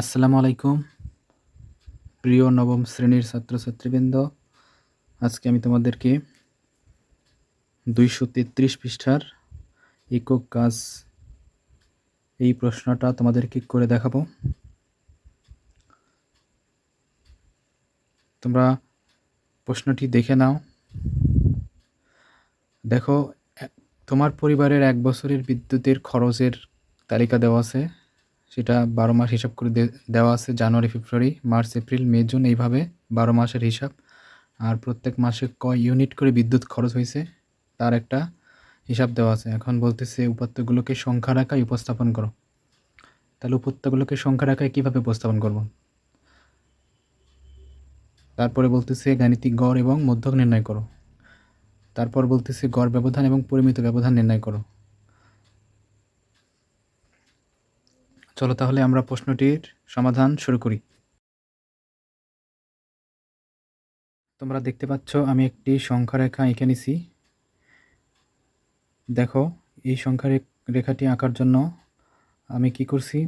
আসসালামু আলাইকুম। প্রিয় নবম শ্রেণির ছাত্রছাত্রীবৃন্দ, আজকে আমি তোমাদেরকে দুইশো তেত্রিশ পৃষ্ঠার একক কাজ এই প্রশ্নটা তোমাদেরকে করে দেখাবো। তোমরা প্রশ্নটি দেখে নাও। দেখো তোমার পরিবারের এক বছরের বিদ্যুতের খরচের তালিকা দেওয়া আছে। সেটা বারো মাস হিসাব করে দেওয়া আছে, জানুয়ারি, ফেব্রুয়ারি, মার্চ, এপ্রিল, মে, জুন, এইভাবে বারো মাসের হিসাব। আর প্রত্যেক মাসে কয় ইউনিট করে বিদ্যুৎ খরচ হয়েছে, তার একটা হিসাব দেওয়া আছে। এখন বলতেছে, উপাত্তগুলোকে সংখ্যা রাখায় উপস্থাপন করো। তাহলে উপাত্তগুলোকে সংখ্যা রাখায় কীভাবে উপস্থাপন করব? তারপরে বলতেছে, গাণিতিক গড় এবং মধ্যক নির্ণয় করো। তারপর বলতেছে, গড় ব্যবধান এবং পরিমিত ব্যবধান নির্ণয় করো। চলো তাহলে আমরা প্রশ্নটির সমাধান শুরু করি। তোমরা দেখতে পাচ্ছ আমি একটি সংখ্যা রেখা এঁকে নিছি। দেখো, এই সংখ্যা রেখাটি আঁকার জন্য আমি কি করছি?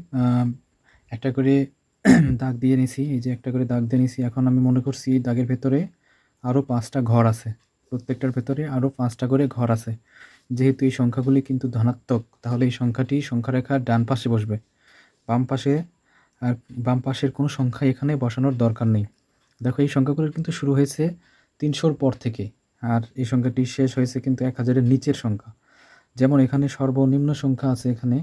একটা করে দাগ দিয়ে নিছি, এই যে একটা করে দাগ দিয়ে নিছি। এখন আমি মনে করছি এই দাগের ভেতরে আরও পাঁচটা ঘর আছে। প্রত্যেকটার ভেতরে আরও পাঁচটা করে ঘর আছে। যেহেতু এই সংখ্যাগুলি কিন্তু ধনাত্মক, তাহলে এই সংখ্যাটি সংখ্যা রেখার ডান পাশে বসবে। বাম পাশে আর বাম পাশের কোনো সংখ্যা এখানে বসানোর দরকার নেই। দেখো, এই সংখ্যাগুলো কিন্তু শুরু হয়েছে তিনশোর পর থেকে আর এই সংখ্যাটি শেষ হয়েছে কিন্তু এক হাজারের নিচের সংখ্যা। যেমন এখানে সর্বনিম্ন সংখ্যা আছে এখানে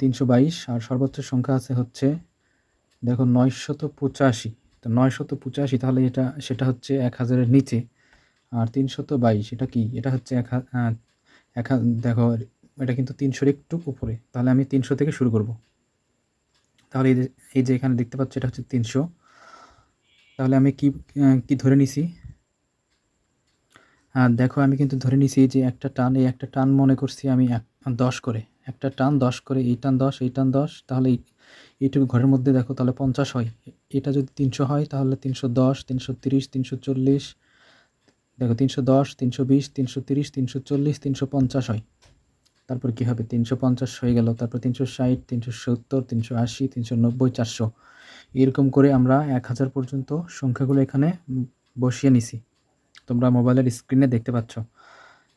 তিনশো বাইশ আর সর্বোচ্চ সংখ্যা আছে হচ্ছে, দেখো, নয়শত পঁচাশি। তো নয়শত পঁচাশি তাহলে এটা, সেটা হচ্ছে এক হাজারের নিচে আর তিনশত বাইশ, এটা কি? এটা হচ্ছে এক এক দেখো, এটা কিন্তু তিনশোর একটু উপরে। তাহলে আমি তিনশো থেকে শুরু করব। তাহলে এই যে এই যে এখানে দেখতে পাচ্ছ, এটা হচ্ছে তিনশো। তাহলে আমি কি কি ধরে নিছি? আর দেখো, আমি কিন্তু ধরে নিছি যে একটা টান এই একটা টান মনে করছি আমি এক, দশ করে। একটা টান দশ করে, এই টান দশ, এই টান দশ, তাহলে এই- এইটুকু ঘরের মধ্যে দেখো, তাহলে পঞ্চাশ হয়। এটা যদি তিনশো হয়, তাহলে তিনশো দশ, তিনশো তিরিশ, তিনশো চল্লিশ। দেখো, তিনশো দশ, তিনশো বিশ, তিনশো তিরিশ, তিনশো চল্লিশ, তিনশো পঞ্চাশ হয়। তারপর কী হবে? তিনশো পঞ্চাশ হয়ে গেল, তারপর তিনশো ষাট, তিনশো সত্তর, তিনশো আশি, তিনশো নব্বই, চারশো। এরকম করে আমরা এক হাজার পর্যন্ত সংখ্যাগুলো এখানে বসিয়ে নিছি। তোমরা মোবাইলের স্ক্রিনে দেখতে পাচ্ছ।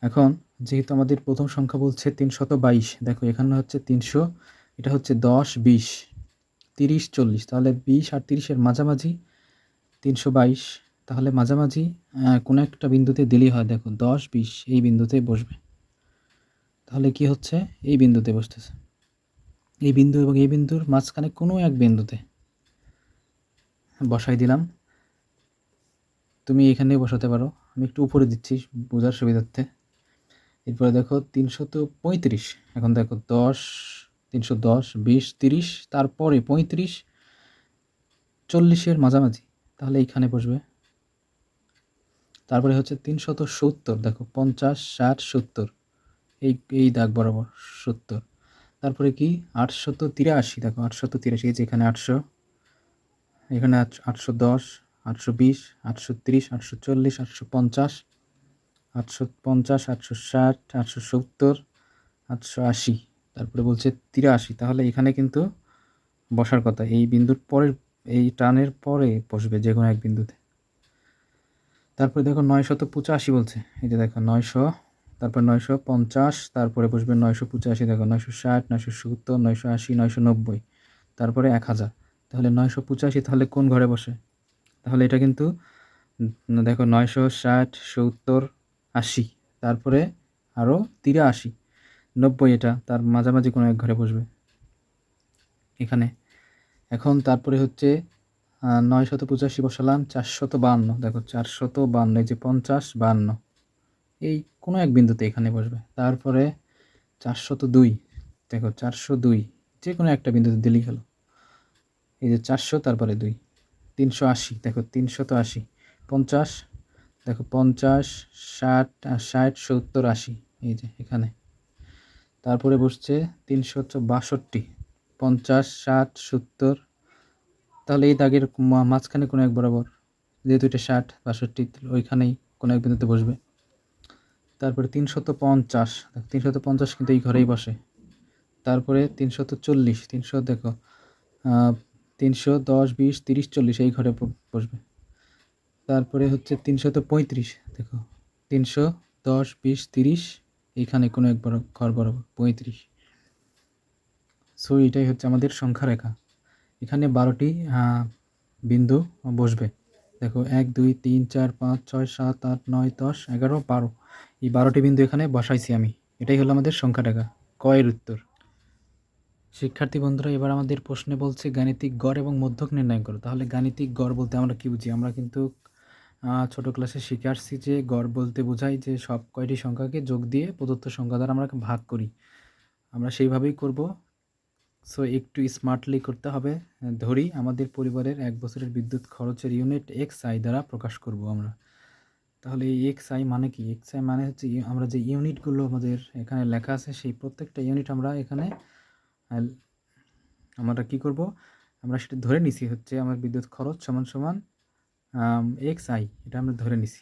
এখন যেহেতু আমাদের প্রথম সংখ্যা বলছে তিনশত বাইশ, দেখো এখানে হচ্ছে তিনশো, এটা হচ্ছে দশ, বিশ, তিরিশ, চল্লিশ, তাহলে বিশ আর তিরিশের মাঝামাঝি তিনশো বাইশ, তাহলে মাঝামাঝি কোনো একটা বিন্দুতে দিলেই হয়। দেখো দশ, বিশ, এই বিন্দুতে বসবে। তাহলে কি হচ্ছে? এই বিন্দুতে বসতেছে। এই বিন্দু এবং এই বিন্দুর মাঝখানে কোনো এক বিন্দুতে। বসাই দিলাম। তুমি এখানে বসাতে পারো। আমি একটু উপরে দিচ্ছি বোঝার সুবিধার্থে। এরপরে দেখো, তিনশত পঁয়ত্রিশ। এখন দেখো, দশ তিনশো দশ, বিশ, তিরিশ, তারপরে পঁয়ত্রিশ, চল্লিশের মাঝামাঝি। তাহলে এইখানে বসবে। তারপরে হচ্ছে তিনশত সত্তর। দেখো, পঞ্চাশ, ষাট, সত্তর। এই এই দাগ বরাবর সত্তর। তারপরে কি? আটশত তিরাশি, দেখো, আটশত তিরাশি, এই যে এখানে আটশো, এখানে আট- আটশো দশ, আটশো বিশ, আটশো তিরিশ, আটশো চল্লিশ, আটশো পঞ্চাশ আটশো পঞ্চাশ, আটশো ষাট, আটশো সত্তর, আটশো আশি। তারপরে বলছে তিরাশি। তাহলে এখানে কিন্তু বসার কথা, এই বিন্দুর পরের, এই টানের পরে বসবে যে কোনো এক বিন্দুতে। তারপরে দেখো নয়শত পঁচাশি বলছে, এই যে দেখো নয়শো তারপর নয়শো পঞ্চাশ, তারপরে বসবে নয়শো পঁচাশি, দেখো নয়শো ষাট, নয়শো সত্তর, নয়শো আশি, নয়শো নব্বই, তারপরে এক হাজার। তাহলে নয়শো পঁচাশি তাহলে কোন ঘরে বসে? তাহলে এটা কিন্তু দেখো নয়শো ষাট, সত্তর, আশি, তারপরে আরও তিরাশি, নব্বই এটা, তার মাঝামাঝি কোনো এক ঘরে বসবে। এখানে। এখন তারপরে হচ্ছে নয় শত পঁচাশি বসালাম, চারশত বান্ন, দেখো চারশত বান্ন, এই যে পঞ্চাশ, বান্ন। এই কোনো এক বিন্দুতে এখানে বসবে। তারপরে চারশত দুই, দেখো চারশো দুই যে কোনো একটা বিন্দুতে দিলেই হলো। এই যে চারশো, তারপরে দুই, তিনশো আশি, দেখো তিনশত আশি, পঞ্চাশ, দেখো পঞ্চাশ, ষাট, আর ষাট সত্তর আশি, এই যে এখানে। তারপরে বসছে তিনশো বাষট্টি, পঞ্চাশ, ষাট, সত্তর, তাহলে এই দাগের মাঝখানে কোনো এক বরাবর, যেহেতু এটা ষাট, বাষট্টি ওইখানেই কোনো এক বিন্দুতে বসবে। তারপরে তিনশত পঞ্চাশ। তিনশত পঞ্চাশ কিন্তু এই ঘরেই বসে। তারপরে তিনশত চল্লিশ, তিনশো দেখো তিনশো দশ, বিশ, তিরিশ, চল্লিশ এই ঘরে বসবে। তারপরে হচ্ছে তিনশত পঁয়ত্রিশ, দেখো, তিনশো দশ, বিশ, তিরিশ, এইখানে কোনো এক বড় ঘর বরাবর, পঁয়ত্রিশ। সো এটাই হচ্ছে আমাদের সংখ্যা রেখা এখানে বারোটি বিন্দু বসবে। দেখো, এক, দুই, তিন, চার, পাঁচ, ছয়, সাত, আট, নয়, দশ, এগারো, বারো। এই বারোটি বিন্দু এখানে বসাইছি আমি। এটাই হলো আমাদের সংখ্যা রেখা কয়ের উত্তর। শিক্ষার্থী বন্ধুরা, এবার আমাদের প্রশ্নে বলছে গাণিতিক গড় এবং মধ্যক নির্ণয় করো। তাহলে গাণিতিক গড় বলতে আমরা কী বুঝি? আমরা কিন্তু ছোট ক্লাসে শিখে আসছি যে গড় বলতে বোঝাই যে সব কয়টি সংখ্যাকে যোগ দিয়ে প্রদত্ত সংখ্যা দ্বারা আমরা ভাগ করি। আমরা সেইভাবেই করব। সো, একটু স্মার্টলি করতে হবে। ধরি আমাদের পরিবারের এক বছরের বিদ্যুৎ খরচের ইউনিট এক্স আই দ্বারা প্রকাশ করব আমরা। তাহলে এই এক্স আই মানে কি? এক্স আই মানে হচ্ছে আমরা যে ইউনিটগুলো আমাদের এখানে লেখা আছে, সেই প্রত্যেকটা ইউনিট আমরা এখানে আমরা কি করব? আমরা সেটা ধরে নিছি হচ্ছে আমার বিদ্যুৎ খরচ সমান সমান এক্স আই এটা আমরা ধরে নিছি।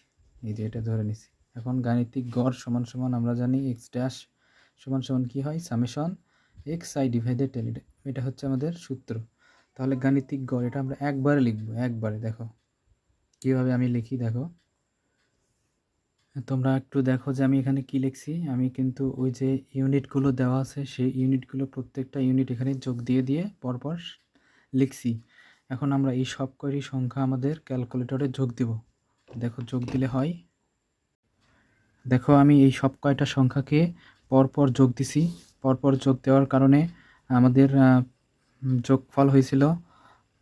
এই যে এটা ধরে নিছি। এখন গাণিতিক গড় সমান সমান আমরা জানি এক্স ড্যাশ সমান সমান কি হয়? Summation x i divided ten এটা হচ্ছে আমাদের সূত্র। তাহলে গাণিতিক গড় এটা আমরা একবারে লিখব, একবারে, দেখো। কীভাবে আমি লিখি, দেখো। তোমরা একটু দেখো যে আমি এখানে কি লিখছি। আমি কিন্তু ওই যে ইউনিটগুলো দেওয়া আছে, সেই ইউনিটগুলো প্রত্যেকটা ইউনিট এখানে যোগ দিয়ে দিয়ে পরপর লিখছি। এখন আমরা এই সব কয়টি সংখ্যা আমাদের ক্যালকুলেটরে যোগ দিব। দেখো যোগ দিলে হয়। দেখো আমি এই সব কয়টা সংখ্যাকে পরপর যোগ দিছি। পরপর যোগ দেওয়ার কারণে আমাদের যোগফল হয়েছিল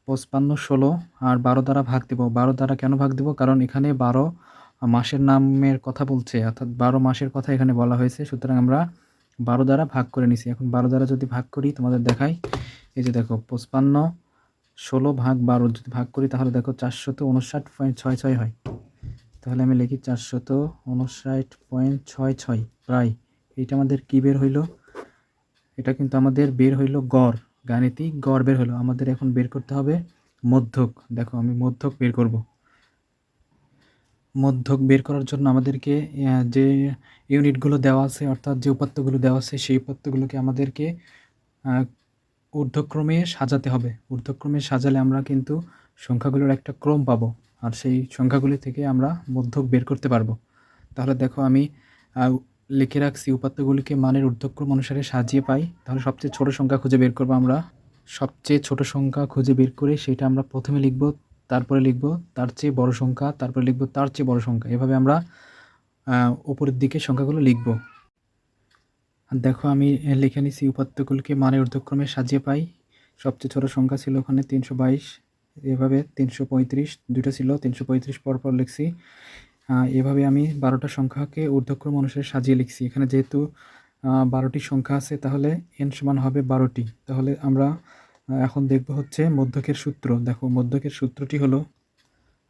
পঁচপান্ন, ষোলো আর বারো দ্বারা ভাগ দেব। বারো দ্বারা কেন ভাগ দেব? কারণ এখানে বারো মাসের নামের কথা বলছে, অর্থাৎ বারো মাসের কথা এখানে বলা হয়েছে। সুতরাং আমরা বারো দ্বারা ভাগ করে নিছি। এখন বারো দ্বারা যদি ভাগ করি, তোমাদের দেখাই। এই যে দেখো, পঁচপান্ন, ষোলো ভাগ বারো যদি ভাগ করি, তাহলে দেখো চারশত উনষাট পয়েন্ট ছয় ছয় হয়। তাহলে আমি লিখি চারশত উনষাট পয়েন্ট ছয় ছয়। প্রায়। এইটা আমাদের কী বের হইল? এটা কিন্তু আমাদের বের হইল গড়। গাণিতিক গড় বের হলো আমাদের এখন বের করতে হবে মধ্যক। দেখো, আমি মধ্যক বের করব। মধ্যক বের করার জন্য আমাদেরকে যে ইউনিটগুলো দেওয়া আছে, অর্থাৎ যে উপাত্তগুলো দেওয়া আছে, সেই উপাত্তগুলোকে আমাদেরকে ঊর্ধ্বক্রমে সাজাতে হবে। ঊর্ধ্বক্রমে সাজালে আমরা কিন্তু সংখ্যাগুলোর একটা ক্রম পাবো, আর সেই সংখ্যাগুলি থেকে আমরা মধ্যক বের করতে পারব। তাহলে দেখো আমি লিখে রাখছি উপাত্তগুলিকে মানের ঊর্ধ্বক্রম অনুসারে সাজিয়ে পাই। তাহলে সবচেয়ে ছোট সংখ্যা খুঁজে বের করব আমরা। সবচেয়ে ছোট সংখ্যা খুঁজে বের করে সেটা আমরা প্রথমে লিখব তারপরে লিখব তার চেয়ে বড় সংখ্যা, তারপরে লিখব তার চেয়ে বড় সংখ্যা। এভাবে আমরা উপরের দিকে সংখ্যাগুলো লিখব। দেখো আমি লিখে নিছি উপাত্তগুলিকে মানের ঊর্ধ্বক্রমে সাজিয়ে পাই। সবচেয়ে ছোট সংখ্যা ছিল ওখানে তিনশো বাইশ, এভাবে তিনশো পঁয়ত্রিশ দুটো ছিল তিনশো পঁয়ত্রিশ পর পর লিখছি এভাবে আমি বারোটা সংখ্যাকে ঊর্ধ্বক্রম অনুসারে সাজিয়ে লিখছি। এখানে যেহেতু বারোটি সংখ্যা আছে, তাহলে এন সমান হবে বারোটি। তাহলে আমরা এখন দেখব হচ্ছে মধ্যকের সূত্র। দেখো, মধ্যকের সূত্রটি হলো,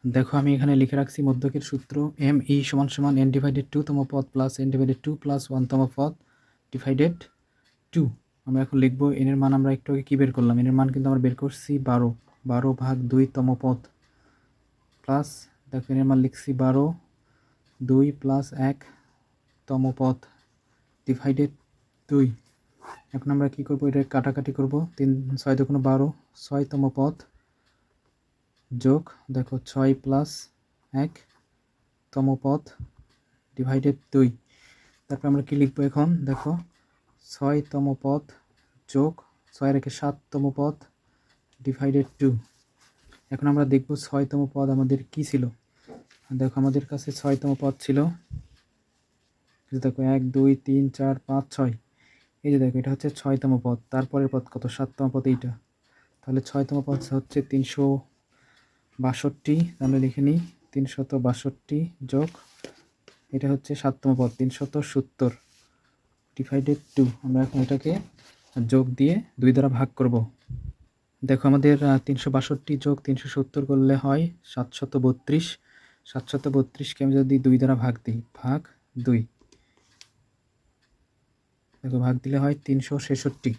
দেখো আমি এখানে লিখে রাখছি মধ্যকের সূত্র এম ই সমান সমান এন ডিভাইডেড টু তম পদ plus n divided two plus one তম পদ ডিভাইডেড টু আমরা এখন লিখব এন এর মান, আমরা একটু আগে কী বের করলাম? এন এর মান কিন্তু আমরা বের করছি বারো। বারো ভাগ দুই তম পদ প্লাস দেখো এন এর মান লিখছি বারো, দুই প্লাস এক তম পদ ডিভাইডেড দুই এখন আমরা কী করব? এটা কাটাকাটি করব। তিন, ছয় দুগুণ বারো, ছয়তম পথ যোগ, দেখো, ছয় প্লাস এক, তম পদ ডিভাইডেড দুই। তারপর আমরা কি লিখব এখন? দেখো, ছয়তম পথ যোগ, ছয় রেখে সাততম পথ ডিভাইডেড টু। এখন আমরা দেখব ছয়তম পদ আমাদের কি ছিল? দেখো, আমাদের কাছে ছয়তম পদ ছিল। দেখো, এক, দুই, তিন, চার, পাঁচ, ছয়। এই যে দেখো, এটা হচ্ছে ছয়তম পদ। তারপরের পদ কত? সাততম পদ এইটা। তাহলে ছয়তম পদ হচ্ছে তিনশো বাষট্টি। তাহলে লিখে নিই, তিনশত বাষট্টি যোগ, এটা হচ্ছে সাততম পদ, তিনশত সত্তর ডিভাইডেড টু আমরা এখন এটাকে যোগ দিয়ে দুই দ্বারা ভাগ করব। দেখো, আমাদের তিনশো বাষট্টি যোগ তিনশো সত্তর করলে হয় সাতশত বত্রিশ। সাতশত বত্রিশকে আমি যদি দুই দ্বারা ভাগ দিই, ভাগ দুই। দেখো ভাগ দিলে হয় তিনশো ছেষট্টি।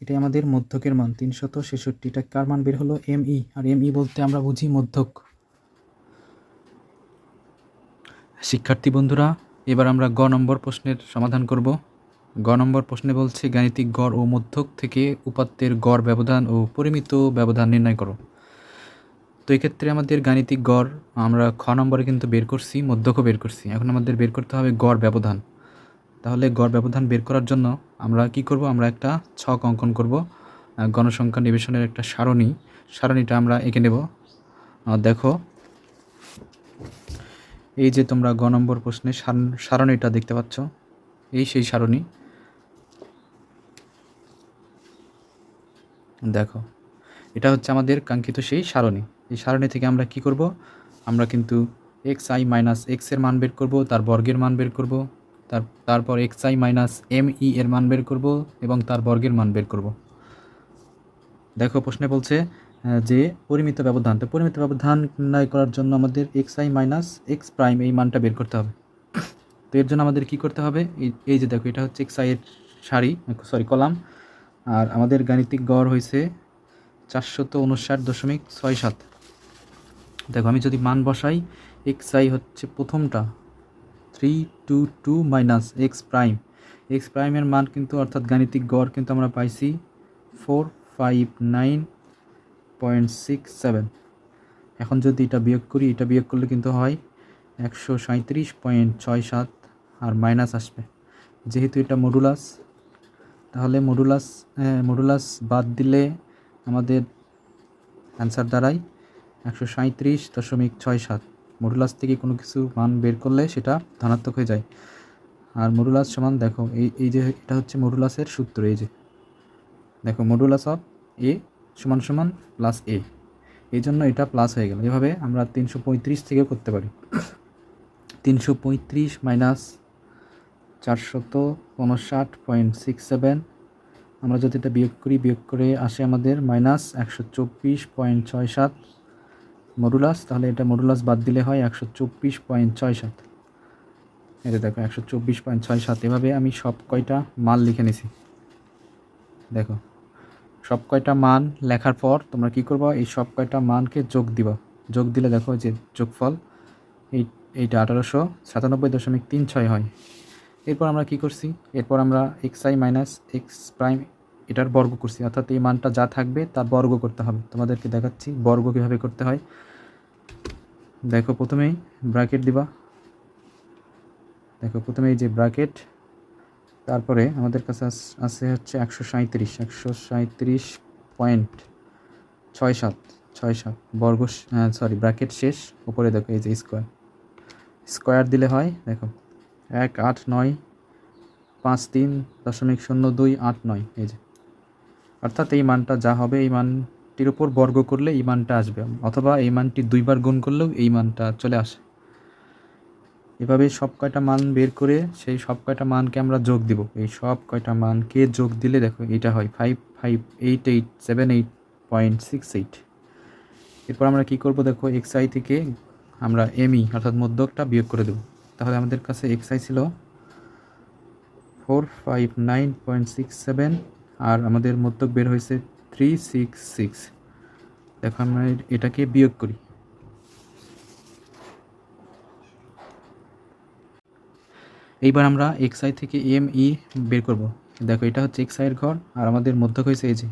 এটাই আমাদের মধ্যকের মান, তিনশত ছেষট্টি এটা কার মান বের হলো? M E. আর এম ই বলতে আমরা বুঝি মধ্যক। শিক্ষার্থী বন্ধুরা, এবার আমরা গ নম্বর প্রশ্নের সমাধান করব। গ নম্বর প্রশ্নে বলছে, গাণিতিক গড় ও মধ্যক থেকে উপাত্তের গড় ব্যবধান ও পরিমিত ব্যবধান নির্ণয় করো। তো এক্ষেত্রে আমাদের গাণিতিক গড় আমরা খ নম্বরে কিন্তু বের করছি, মধ্যকও বের করছি। এখন আমাদের বের করতে হবে গড় ব্যবধান। তাহলে গড় ব্যবধান বের করার জন্য আমরা কি করব? আমরা একটা ছক অঙ্কন করব গণসংখ্যা নিবেশনের একটা সারণী। সারণীটা আমরা এঁকে নেব। দেখো, এই যে তোমরা গ নম্বর প্রশ্নে সার- সারণীটা দেখতে পাচ্ছ, এই সেই সারণী। দেখো, এটা হচ্ছে আমাদের কাঙ্ক্ষিত সেই সারণী। এই সারণী থেকে আমরা কি করব? আমরা কিন্তু এক্স আই মাইনাস এক্সের মান বের করব, তার বর্গের মান বের করব। তার, তারপর x i minus M E এর মান বের করব এবং তার বর্গের মান বের করব। দেখো, প্রশ্নে বলছে যে পরিমিত ব্যবধান, তো পরিমিত ব্যবধান নির্ণয় করার জন্য আমাদের x i minus x prime এই মানটা বের করতে হবে। তো এর জন্য আমাদের কি করতে হবে? এই যে দেখো, এটা হচ্ছে এক্সের সারি সরি কলাম। আর আমাদের গাণিতিক গড় হয়েছে চারশত উনষাট দশমিক ছয় সাত। দেখো, আমি যদি মান বসাই এক্স আই হচ্ছে প্রথমটা three two two minus x prime x প্রাইমের মান কিন্তু অর্থাৎ গাণিতিক গড় কিন্তু আমরা পাইছি four five nine point six seven এখন যদি এটা বিয়োগ করি, এটা বিয়োগ করলে কিন্তু হয় একশো সাঁত্রিশ পয়েন্ট ছয় সাত আর মাইনাস আসবে। যেহেতু এটা মডুলাস তাহলে মডুলাস মডুলাস বাদ দিলে আমাদের অ্যান্সার দাঁড়ায় একশো সাঁত্রিশ দশমিক ছয় সাত। মডুলাস থেকে কোনো কিছু মান বের করলে সেটা ধনাত্মক হয়ে যায়। আর মডুলাস সমান দেখো, এই এই যে এটা হচ্ছে মডুলাসের সূত্র, এই যে। দেখো মডুলাস অফ এ সমান সমান প্লাস এ এই জন্য এটা প্লাস হয়ে গেল। এভাবে আমরা তিনশো পঁয়ত্রিশ থেকেও করতে পারি। তিনশো পঁয়ত্রিশ মাইনাস চারশত উনষাট পয়েন্ট সিক্স সেভেন আমরা যদি এটা বিয়োগ করি, বিয়োগ করে আসে আমাদের মাইনাস একশো চব্বিশ পয়েন্ট ছয় সাত। মডুলাস তাহলে এটা মডুলাস বাদ দিলে হয় একশো চব্বিশ পয়েন্ট ছয় সাত। এটা দেখো, একশো চব্বিশ পয়েন্ট ছয় সাত, এভাবে আমি সব কয়টা মান লিখে নিছি। দেখো, সব কয়টা মান লেখার পর তোমরা কি করবা, এই সব কয়টা মানকে যোগ দিবা। যোগ দিলে দেখো যে যোগফল, এই, এইটা আঠারোশো সাতানব্বই দশমিক তিন ছয় হয়। এরপর আমরা কি করছি, এরপর আমরা x i minus x prime এটার বর্গ করছি। অর্থাৎ এই মানটা যা থাকবে তার বর্গ করতে হবে। তোমাদেরকে দেখাচ্ছি বর্গ কীভাবে করতে হয়। দেখো প্রথমেই ব্র্যাকেট দিবা। দেখো প্রথমে এই যে ব্র্যাকেট, তারপরে আমাদের কাছে আছে হচ্ছে একশো সাঁত্রিশ একশো সাঁত্রিশ পয়েন্ট ছয় সাত ছয় সাত, বর্গ সরি ব্র্যাকেট শেষ। উপরে দেখো এই যে স্কোয়ার। স্কোয়ার দিলে হয়, দেখো, এক আট নয় পাঁচ তিন দশমিক শূন্য দুই আট নয়, এই যে। অর্থাৎ এই মানটা যা হবে, এই মানটির উপর বর্গ করলে এই মানটা আসবে, অথবা এই মানটি দুইবার গুণ করলেও এই মানটা চলে আসে। এভাবে সব কয়টা মান বের করে সেই সব কয়টা মানকে আমরা যোগ দিব। এই সব কয়টা মানকে যোগ দিলে দেখো এটা হয় five five eight eight seven eight point six eight এরপর আমরা কী করব দেখো এক্স আই থেকে আমরা এমই অর্থাৎ মধ্যকটা বিয়োগ করে দেবো। তাহলে আমাদের কাছে এক্স আই ছিল four five nine point six seven আর আমাদের মধ্যক বের হয়েছে থ্রি সিক্স সিক্স দেখো আমরা এটাকে বিয়োগ করি। এইবার আমরা এক্স আই থেকে এম ই বের করব। দেখো এটা হচ্ছে এক্স আইয়ের ঘর, আর আমাদের মধ্যক হয়েছে এই যে,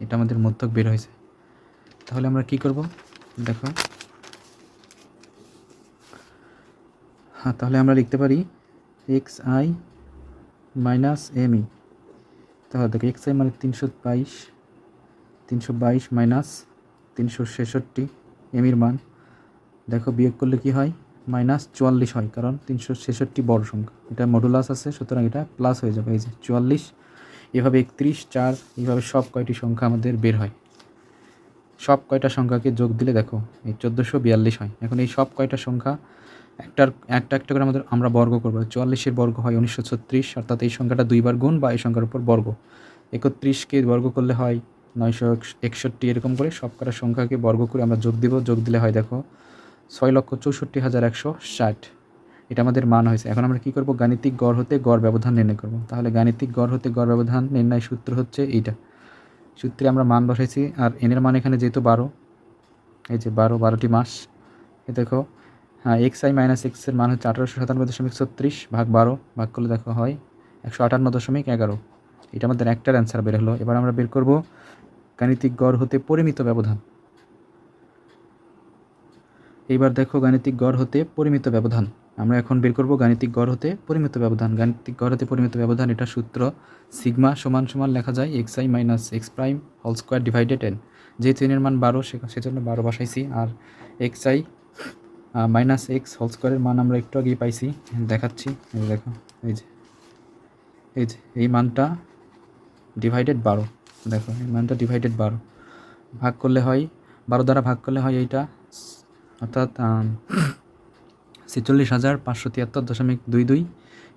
এটা আমাদের মধ্যক বের হয়েছে। তাহলে আমরা কি করব? দেখো। হ্যাঁ তাহলে আমরা লিখতে পারি x i minus M E তাহলে দেখো এক্স আই মানে তিনশো বাইশ তিনশো বাইশ মাইনাস তিনশো ছেষট্টি এমির মান। দেখো বিয়োগ করলে কি হয়? মাইনাস চুয়াল্লিশ হয়, কারণ তিনশো ছেষট্টি বড় সংখ্যা। এটা মডুলাস আছে, সুতরাং এটা প্লাস হয়ে যাবে। এই যে চুয়াল্লিশ, এভাবে একত্রিশ, চার এইভাবে সব কয়টি সংখ্যা আমাদের বের হয়। সব কয়টা সংখ্যাকে যোগ দিলে দেখো, এই চোদ্দোশো বিয়াল্লিশ হয়। এখন এই সব কয়টা সংখ্যা একটার, একটা একটা করে আমাদের, আমরা বর্গ করব। চুয়াল্লিশের বর্গ হয় উনিশশো ছত্রিশ, অর্থাৎ এই সংখ্যাটা দুইবার গুণ বা এই সংখ্যার উপর বর্গ। একত্রিশকে বর্গ করলে হয় নয়শো একষট্টি, এরকম করে সব কটা সংখ্যাকে বর্গ করে আমরা যোগ দিব। যোগ দিলে হয় দেখো, ছয় লক্ষ চৌষট্টি হাজার একশো ষাট। এটা আমাদের মান হয়েছে। এখন আমরা কী করব? গাণিতিক গড় হতে গড় ব্যবধান নির্ণয় করব। তাহলে গাণিতিক গড় হতে গড় ব্যবধান নির্ণয় সূত্র হচ্ছে এইটা। সূত্রে আমরা মান বসাইছি, আর এনের মান এখানে যেহেতু বারো, এই যে বারো, বারোটি মাস, এ দেখো হ্যাঁ এক্স আই মাইনাস এক্সের মান হচ্ছে আঠারোশো সাতানব্বই দশমিক ছত্রিশ ভাগ বারো, ভাগ করলে দেখো হয় একশো আটান্ন দশমিক এগারো। এটা আমাদের একটার অ্যান্সার বের হলো। এবার আমরা বের করব গাণিতিক গড় হতে পরিমিত ব্যবধান। এইবার দেখো গাণিতিক গড় হতে পরিমিত ব্যবধান। আমরা এখন বের করব গাণিতিক গড় হতে পরিমিত ব্যবধান। গাণিতিক গড় হতে পরিমিত ব্যবধান, এটা সূত্র সিগমা সমান সমান লেখা যায় x i minus x prime whole square divided n যেহেতু এনের মান বারো সেজন্য বারো বসাইছি। আর x i minus x whole স্কোয়ারের মান আমরা একটু আগেই পাইছি। দেখাচ্ছি দেখো, এই যে এই যে, এই মানটা ডিভাইডেড বারো। দেখো, এই মানটা ডিভাইডেড বারো। ভাগ করলে হয়, বারো দ্বারা ভাগ করলে হয় এইটা, অর্থাৎ ছেচল্লিশ হাজার পাঁচশো তিয়াত্তর দশমিক দুই দুই।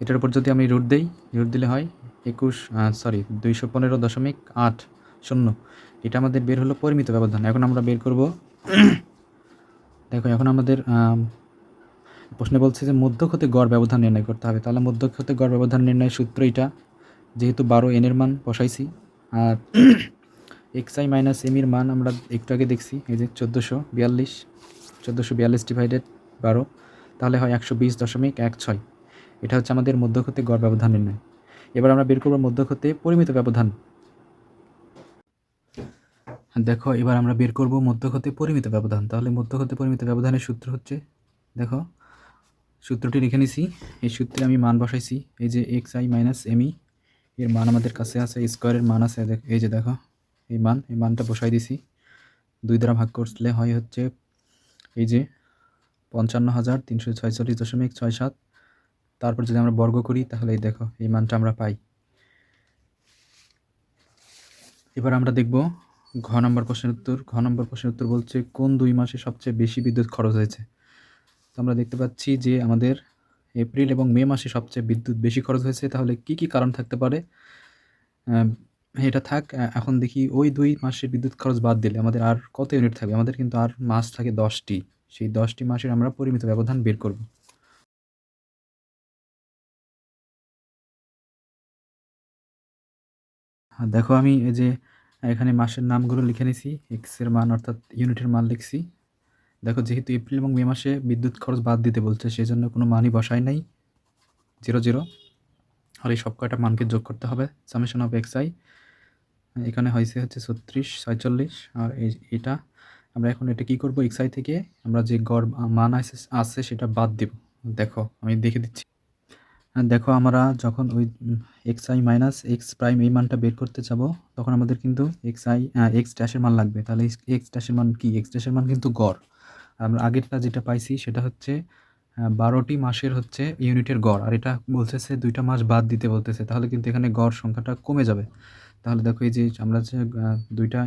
এটার উপর যদি আমি রুট দেই রুট দিলে হয় একুশ সরি দুইশো পনেরো দশমিক আট শূন্য। এটা আমাদের বের হলো পরিমিত ব্যবধান। এখন আমরা বের করব দেখো এখন আমাদের আম, প্রশ্নে বলছে যে মধ্যক্ষতে গড় ব্যবধান নির্ণয় করতে হবে। তাহলে মধ্যক্ষতে গড় ব্যবধান নির্ণয়ের সূত্র এটা। যেহেতু বারো এনের মান বসাইছি আর এক্স আই মাইনাস এমির মান আমরা একটু আগে দেখছি এই যে চোদ্দোশো বিয়াল্লিশ চোদ্দোশো বিয়াল্লিশ ডিভাইডেড বারো তাহলে হয় একশো বিশ দশমিক এক ছয়। এটা হচ্ছে আমাদের মধ্যক্ষতে গড় ব্যবধান নির্ণয়। এবার আমরা বের করব মধ্যক্ষতে পরিমিত ব্যবধান। দেখো, এবার আমরা বের করব মধ্যক্ষতে পরিমিত ব্যবধান। তাহলে মধ্যক্ষতে পরিমিত ব্যবধানের সূত্র হচ্ছে, দেখো, সূত্রটি লিখে নিছি। এই সূত্রে আমি মান বসাইছি, এই যে এক্স আই মাইনাস এমই এর মান আমাদের কাছে আছে স্কোয়ারের মান আছে এই যে দেখো, এই মান, এই মানটা বসাই দিছি। দুই দ্বারা ভাগ করলে হয় হচ্ছে, এই যে পঞ্চান্ন হাজার তিনশো ছয়চল্লিশ দশমিক ছয় সাত। তারপর যদি আমরা বর্গ করি, তাহলে এই দেখো, এই মানটা আমরা পাই। এবার আমরা দেখব ঘ নম্বর প্রশ্নের উত্তর, ঘ নম্বর প্রশ্নের উত্তর বলছে, কোন দুই মাসে সবচেয়ে বেশি বিদ্যুৎ খরচ হয়েছে? তো আমরা দেখতে পাচ্ছি যে আমাদের এপ্রিল এবং মে মাসে সবচেয়ে বিদ্যুৎ বেশি খরচ হয়েছে। তাহলে কি কি কারণ থাকতে পারে? এটা থাক এখন দেখি ওই দুই মাসের বিদ্যুৎ খরচ বাদ দিলে আমাদের আর কত ইউনিট থাকবে? আমাদের কিন্তু আর মাস থাকে দশটি। সেই দশটি মাসের আমরা পরিমিত ব্যবধান বের করব। দেখো আমি এই যে এখানে মাসের নামগুলো লিখে নিছি এক্সের মান অর্থাৎ ইউনিটের মান লিখছি। দেখো, যেহেতু এপ্রিল এবং মে মাসে বিদ্যুৎ খরচ বাদ দিতে বলছে সেই জন্য কোনো মানই বসাই নাই। জিরো জিরো আর এই সব কয়টা মানকে যোগ করতে হবে সামেশন অফ এক্স আই এখানে হয়েছে হচ্ছে ছত্রিশ, ছয়চল্লিশ, আর এই এটা। আমরা এখন এটা কি করব? এক্স আই থেকে আমরা যে গড়, মান আছে আছে সেটা বাদ দেব। দেখো, আমি দেখে দিচ্ছি। দেখো আমরা যখন ওই x i minus x prime এই মানটা বের করতে যাব, তখন আমাদের কিন্তু এক্স আই এক্স ড্যাশের মান লাগবে। তাহলে এক্স ড্যাশের মান কি? এক্স ড্যাশের মান কিন্তু গড়। আমরা আগেরটা যেটা পাইছি সেটা হচ্ছে বারোটি মাসের হচ্ছে ইউনিটের গড়। আর এটা বলতেছে দুইটা মাস বাদ দিতে বলতেছে। তাহলে কিন্তু এখানে গড় সংখ্যাটা কমে যাবে। তাহলে দেখো এই যে আমরা যে দুইটা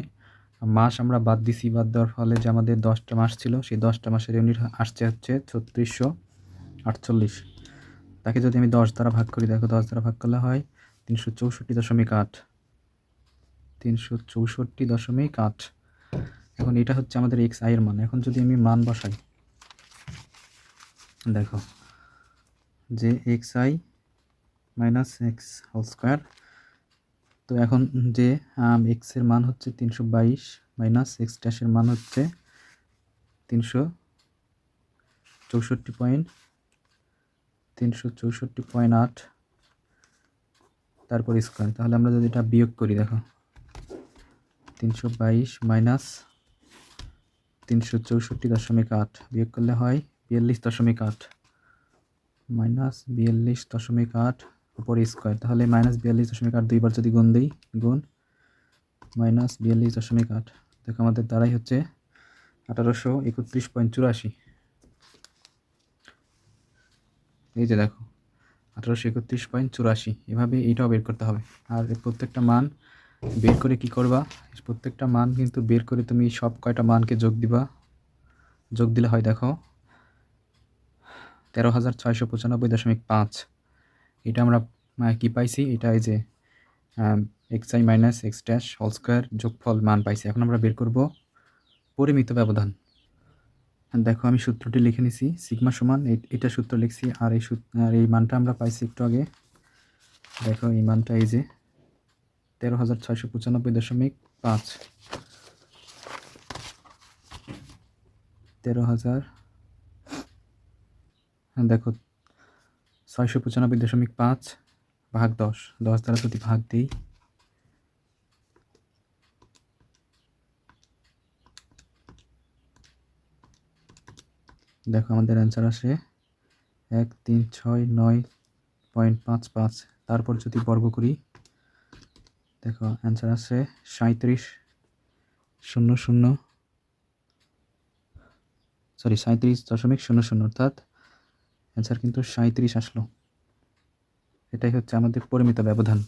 মাস আমরা বাদ দিছি, বাদ দেওয়ার ফলে যে আমাদের দশটা মাস ছিল, সেই দশটা মাসের ইউনিট আসছে হচ্ছে ছত্রিশশো আটচল্লিশ। তাকে যদি আমি দশ দ্বারা ভাগ করি, দেখো দশ দ্বারা ভাগ করলে হয় তিনশো চৌষট্টি দশমিক আট। তিনশো চৌষট্টি দশমিক আট। এখন এটা হচ্ছে আমাদের এক্স আই এর মান। এখন যদি আমি মান বসাই, দেখো যে x i minus x whole square তো এখন যে এক্সের মান হচ্ছে তিনশো বাইশ মাইনাস এক্স ড্যাশের মান হচ্ছে তিনশো চৌষট্টি পয়েন্ট তিনশো চৌষট্টি পয়েন্ট আট, তারপর স্কোয়ার তাহলে আমরা যদি এটা বিয়োগ করি, দেখো, তিনশো বাইশ মাইনাস তিনশো চৌষট্টি দশমিক আট বিয়োগ করলে হয় বিয়াল্লিশ দশমিক আট, মাইনাস বিয়াল্লিশ দশমিক আট উপর স্কোয়ার তাহলে মাইনাস বিয়াল্লিশ দশমিক আট দুইবার যদি গুণ দিই, গুণ মাইনাস বিয়াল্লিশ দশমিক আট। দেখো, আমাদের দ্বারাই হচ্ছে আঠারোশো একত্রিশ পয়েন্ট চুরাশি। এই যে দেখো, আঠারোশো একত্রিশ পয়েন্ট চুরাশি, এভাবে এইটাও বের করতে হবে। আর প্রত্যেকটা মান বের করে কি করবা? প্রত্যেকটা মান কিন্তু বের করে তুমি সব কয়টা মানকে যোগ দিবা? যোগ দিলে হয় দেখো, তেরো হাজার ছয়শো পঁচানব্বই দশমিক পাঁচ। এটা আমরা কি পাইছি? এটা এই যে x i minus x dash whole square যোগফল মান পাইছি। এখন আমরা বের করব পরিমিত ব্যবধান। দেখো আমি সূত্রটি লিখে নিছি সিগমা সমান এটা সূত্র লিখছি আর এই আর এই মানটা আমরা পাইছি একটু আগে। দেখো এই মানটা এই যে তেরো হাজার ছয়শো পঁচানব্বই দশমিক পাঁচ। তেরো হাজার হ্যাঁ, দেখো ছয়শো পঁচানব্বই দশমিক পাঁচ ভাগ দশ। দশ দ্বারা যদি ভাগ দিই দেখো আমাদের অ্যান্সার আসে এক, তিন, ছয়, নয় পয়েন্ট পাঁচ পাঁচ। তারপর যদি বর্গ করি, দেখো অ্যান্সার আসে সাঁত্রিশ শূন্য শূন্য। সরি সাঁত্রিশ দশমিক শূন্য শূন্য, অর্থাৎ অ্যান্সার কিন্তু সাঁত্রিশ আসলো। এটাই হচ্ছে আমাদের পরিমিত ব্যবধান।